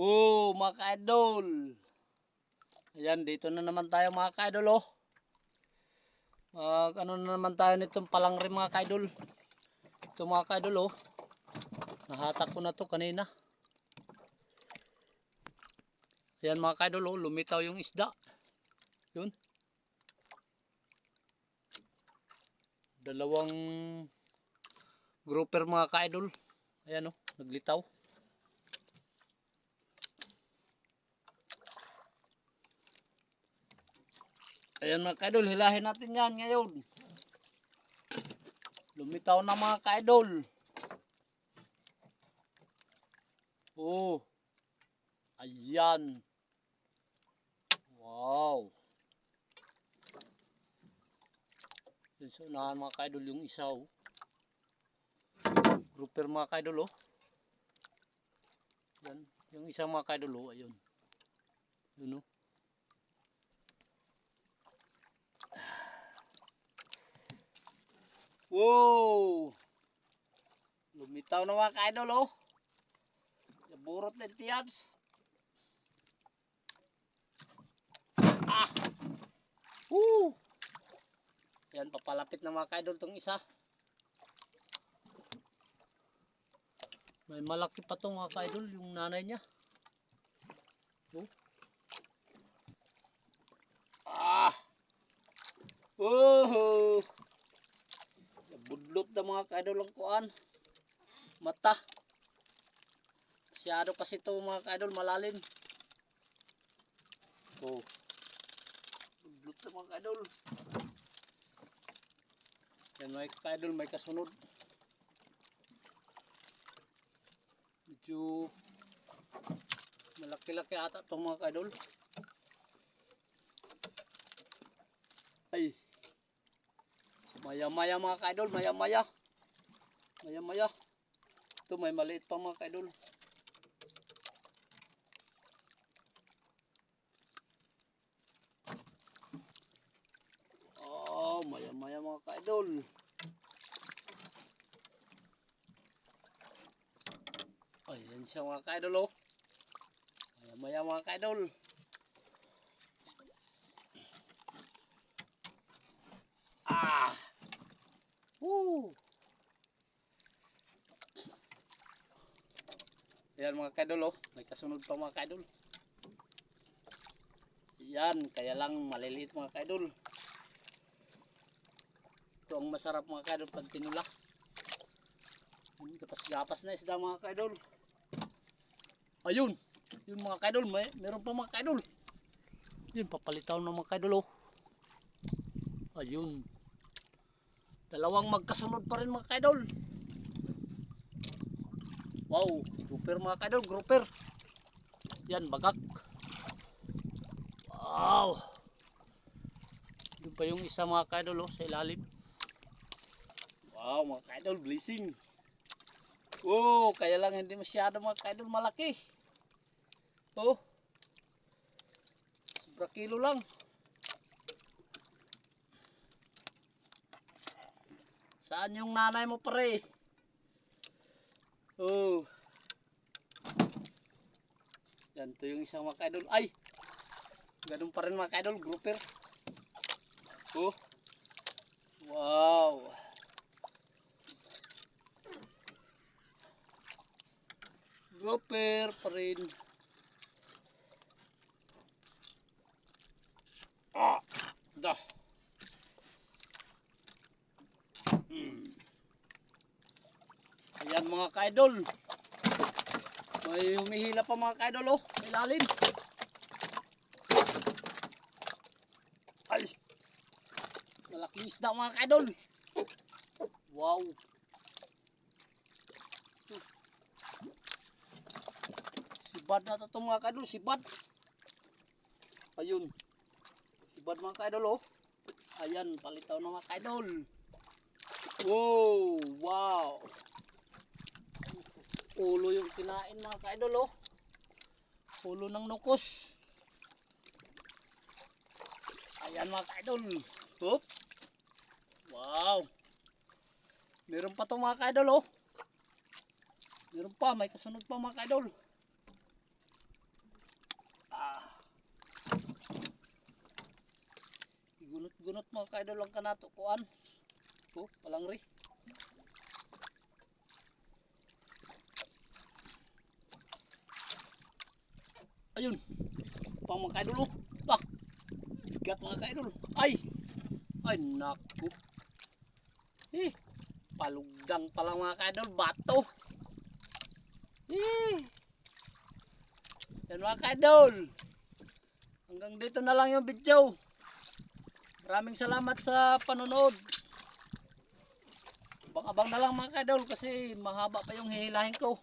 Oh, mga ka-idol. Ayan, dito na naman tayo mga ka-idol oh. Mag ano na naman tayo nitong palangre mga ka-idol. Ito mga ka-idol oh. Nahatak ko na to kanina. Ayan mga ka-idol oh, lumitaw yung isda. Yun. Dalawang grouper mga ka-idol. Ayan oh, naglitaw. Ayan mga kaidol, hilahin natin yan ngayon. Lumitaw na mga kaidol. Oh. Ayan. Wow. Sa unahan mga kaidol yung isa oh. Grouper mga kaidol oh. Yan. Yung isang mga kaidol oh. Ayun. Yun oh. Wow! Lumitaw na mga ka-idol oh. Naburot na tiyabs. Ah! Woo! Yan, papalapit na mga ka-idol tong isa. May malaki pa tong mga ka-idol, yung nanay niya. Oh. Ah! Oh! Budlot na mga kaidol ang kuan. Mata. Masyado kasi to mga kaidol malalim. Oh. Budlot na mga kaidol. Yan may kaidol may kasunod. Medyo malaki-laki ata itong mga kaidol Maya maya mga kaidol, maya maya. Maya maya. Ito may maliit pa mga kaidol. Oh, maya maya mga kaidol. Ayan siya mga kaidol oh. Maya maya mga kaidol. Ah! Woo! Yan mga kadol oh. May kasunod pa mga kadol. Yan, kaya lang maliliit mga kadol. Ito ang masarap mga kadol pag tinula. Gapas-gapas na isda mga kadol. Ayun! Yun mga kadol, may meron pa mga kadol. Yun, papalitaw ng mga kadol oh. Ayun. Dalawang magkasunod pa rin mga kaidol. Wow, grouper mga kaidol, grouper. Yan, bagak. Wow. Doon pa yung isa mga kaidol oh, sa ilalim. Wow, mga kaidol, blessing. Oh, kaya lang hindi masyado mga kaidol malaki. Oh. Sobra kilo lang. Saan yung nanay mo pare? Oh. Yan to yung isang mga. Ay! Ganun pa rin mga grouper. Oh. Wow. Grouper pa rin. Ayan mga kaidol. May humihila pa mga kaidol oh. Sa ilalim. Ay. Malaking isda mga kaidol. Wow. Sibad na to mga kaidol. Sibad. Ayun. Sibad mga kaidol oh. Ayan. Palitaw na mga kaidol. Wow! Wow! Kulo yung kinain mga kaidol oh. Kulo ng nukos. Ayan mga kaidol. Hop. Wow. Meron pa to mga kaidol oh. Meron pa, may kasunod pa mga kaidol. Ah. Gunot-gunot mga kaidol lang kanato kuan. Oh, palang ri. Ayun. Pang mga kaidol oh. Ah. Bigat mga kaidol. Ay. Ay naku. Eh. Palugdang pala mga kaidol. Bato. Eh. Yan mga kaidol. Hanggang dito na lang yung video. Maraming salamat sa panonood. Abang-abang na lang mga kaidol kasi mahaba pa yung hihilahin ko.